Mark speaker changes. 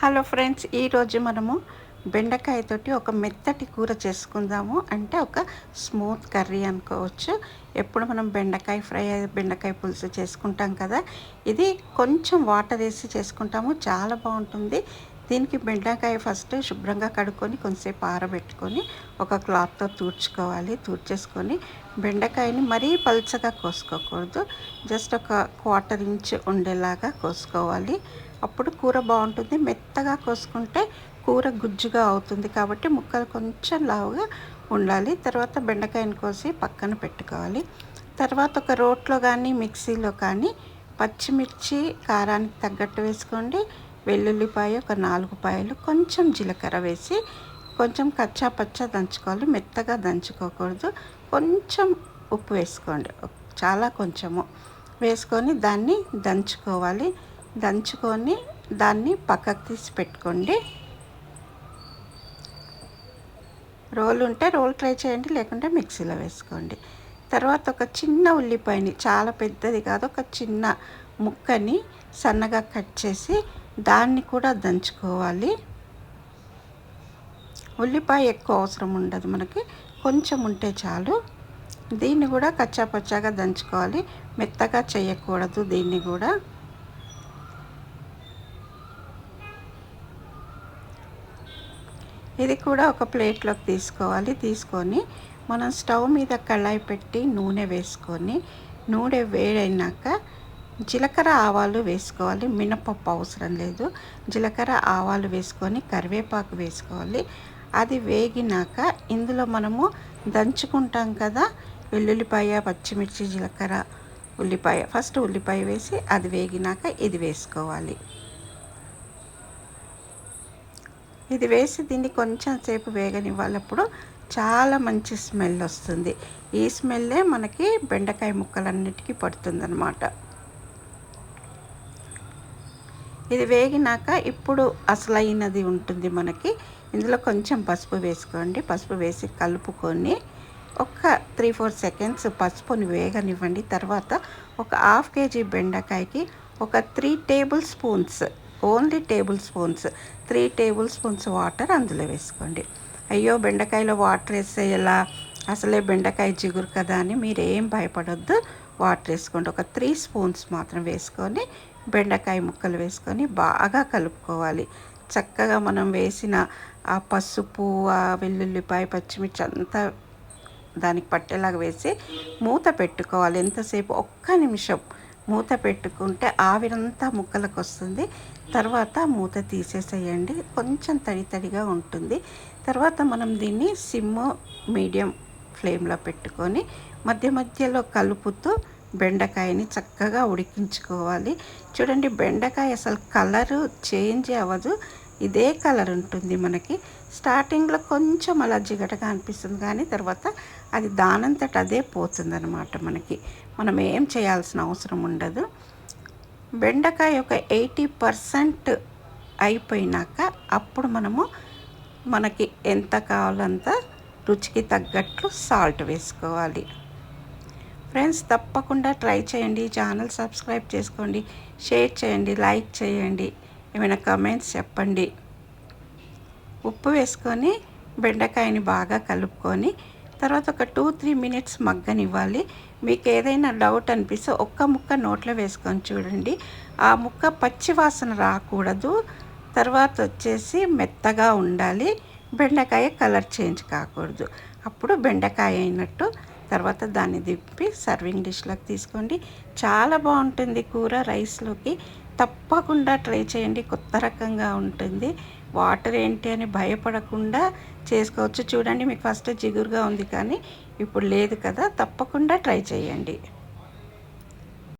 Speaker 1: Hello friends ఈరోజు మనము బెండకాయతోటి ఒక మెత్తటి కూర చేసుకుందాము. అంటే ఒక స్మూత్ కర్రీ అనుకోవచ్చు. ఎప్పుడు మనం బెండకాయ ఫ్రై బెండకాయ పులుసు చేసుకుంటాం కదా ఇది కొంచెం వాటర్ వేసి చేసుకుంటాము. చాలా బాగుంటుంది. దీనికి బెండకాయ ఫస్ట్ శుభ్రంగా కడుక్కొని కొంచెంసేపు ఆరబెట్టుకొని ఒక క్లాత్తో తూడ్చుకోవాలి. తూడ్చేసుకొని బెండకాయని మరీ పల్చగా కోసుకోకూడదు. జస్ట్ ఒక క్వార్టర్ ఇంచ్ ఉండేలాగా కోసుకోవాలి. అప్పుడు కూర బాగుంటుంది. మెత్తగా కోసుకుంటే కూర గుజ్జుగా అవుతుంది కాబట్టి ముక్కలు కొంచెం లావుగా ఉండాలి. తర్వాత బెండకాయని కోసి పక్కన పెట్టుకోవాలి. తర్వాత ఒక రోట్లో కానీ మిక్సీలో కానీ పచ్చిమిర్చి కారానికి తగ్గట్టు వేసుకోండి. వెల్లుల్లిపాయ ఒక నాలుగు పాయలు కొంచెం జీలకర్ర వేసి కొంచెం కచ్చా పచ్చా దంచుకోవాలి. మెత్తగా దంచుకోకూడదు. కొంచెం ఉప్పు వేసుకోండి. చాలా కొంచెము వేసుకొని దాన్ని దంచుకోవాలి. దంచుకొని దాన్ని పక్కకు తీసి పెట్టుకోండి. రోల్ ఉంటే రోల్ ట్రై చేయండి లేకుంటే మిక్సీలో వేసుకోండి. తర్వాత ఒక చిన్న ఉల్లిపాయని చాలా పెద్దది కాదు ఒక చిన్న ముక్కని సన్నగా కట్ చేసి దాన్ని కూడా దంచుకోవాలి. ఉల్లిపాయ ఎక్కువ అవసరం ఉండదు మనకి కొంచెం ఉంటే చాలు. దీన్ని కూడా కచ్చాపచ్చాగా దంచుకోవాలి. మెత్తగా చేయకూడదు దీన్ని కూడా. ఇది కూడా ఒక ప్లేట్లోకి తీసుకోవాలి. తీసుకొని మనం స్టవ్ మీద కళాయి పెట్టి నూనె వేసుకొని నూనె వేడైనాక జీలకర్ర ఆవాలు వేసుకోవాలి. మినపప్పు అవసరం లేదు. జీలకర్ర ఆవాలు వేసుకొని కరివేపాకు వేసుకోవాలి. అది వేగినాక ఇందులో మనము దంచుకుంటాం కదా వెల్లుల్లిపాయ పచ్చిమిర్చి జీలకర్ర ఉల్లిపాయ. ఫస్ట్ ఉల్లిపాయ వేసి అది వేగినాక ఇది వేసుకోవాలి. ఇది వేసి దీన్ని కొంచెం సేపు వేగనివ్వాలప్పుడు చాలా మంచి స్మెల్ వస్తుంది. ఈ స్మెల్లే మనకి బెండకాయ ముక్కలన్నిటికీ పడుతుందన్నమాట. ఇది వేగినాక ఇప్పుడు అసలైనది ఉంటుంది మనకి. ఇందులో కొంచెం పసుపు వేసుకోండి. పసుపు వేసి కలుపుకొని ఒక త్రీ ఫోర్ సెకండ్స్ పసుపుని వేగనివ్వండి. తర్వాత ఒక హాఫ్ కేజీ బెండకాయకి ఒక three tablespoons only tablespoons. Three tablespoons water అందులో వేసుకోండి. అయ్యో బెండకాయలో వాటర్ వేస్తే ఎలా? అసలే బెండకాయ జిగురు కదా అని మీరు ఏం భయపడొద్దు. వాటర్ వేసుకోండి. ఒక త్రీ స్పూన్స్ మాత్రం వేసుకొని బెండకాయ ముక్కలు వేసుకొని బాగా కలుపుకోవాలి. చక్కగా మనం వేసిన ఆ పసుపు ఆ వెల్లుల్లిపాయ పచ్చిమిర్చి అంతా దానికి పట్టేలాగా వేసి మూత పెట్టుకోవాలి. ఎంతసేపు? ఒక్క నిమిషం. మూత పెట్టుకుంటే ఆవిరంతా ముక్కలకు వస్తుంది తర్వాత మూత తీసేసేయండి. కొంచెం తడి తడిగా ఉంటుంది. తర్వాత మనం దీన్ని సిమ్ మీడియం ఫ్లేమ్లో పెట్టుకొని మధ్య మధ్యలో కలుపుతూ బెండకాయని చక్కగా ఉడికించుకోవాలి. చూడండి బెండకాయ అసలు కలరు చేంజ్ అవ్వదు. ఇదే కలర్ ఉంటుంది మనకి. స్టార్టింగ్లో కొంచెం అలా జిగటగా అనిపిస్తుంది కానీ తర్వాత అది దానంతట అదే పోతుందన్నమాట మనకి. మనం ఏం చేయాల్సిన అవసరం ఉండదు. బెండకాయ ఒక ఎయిటీ పర్సెంట్ అయిపోయినాక అప్పుడు మనము మనకి ఎంత కావాలంత రుచికి తగ్గట్లు సాల్ట్ వేసుకోవాలి. ఫ్రెండ్స్ తప్పకుండా ట్రై చేయండి. ఛానల్ సబ్స్క్రైబ్ చేసుకోండి. షేర్ చేయండి. లైక్ చేయండి. ఏమైనా కమెంట్స్ చెప్పండి. ఉప్పు వేసుకొని బెండకాయని బాగా కలుపుకొని తర్వాత ఒక టూ త్రీ మినిట్స్ మగ్గనివ్వాలి. మీకు ఏదైనా డౌట్ అనిపిస్తే ఒక్క ముక్క నోట్లో వేసుకొని చూడండి. ఆ ముక్క పచ్చి వాసన రాకూడదు. తర్వాత వచ్చేసి మెత్తగా ఉండాలి. బెండకాయ కలర్ చేంజ్ కాకూడదు. అప్పుడు బెండకాయ అయినట్టు తర్వాత దాన్ని దిప్పి సర్వింగ్ డిష్లోకి తీసుకోండి. చాలా బాగుంటుంది కూర రైస్లోకి. తప్పకుండా ట్రై చేయండి. కొత్త రకంగా ఉంటుంది. వాటర్ ఏంటి అని భయపడకుండా చేసుకోవచ్చు. చూడండి మీకు ఫస్ట్ జిగురుగా ఉంది కానీ ఇప్పుడు లేదు కదా. తప్పకుండా ట్రై చేయండి.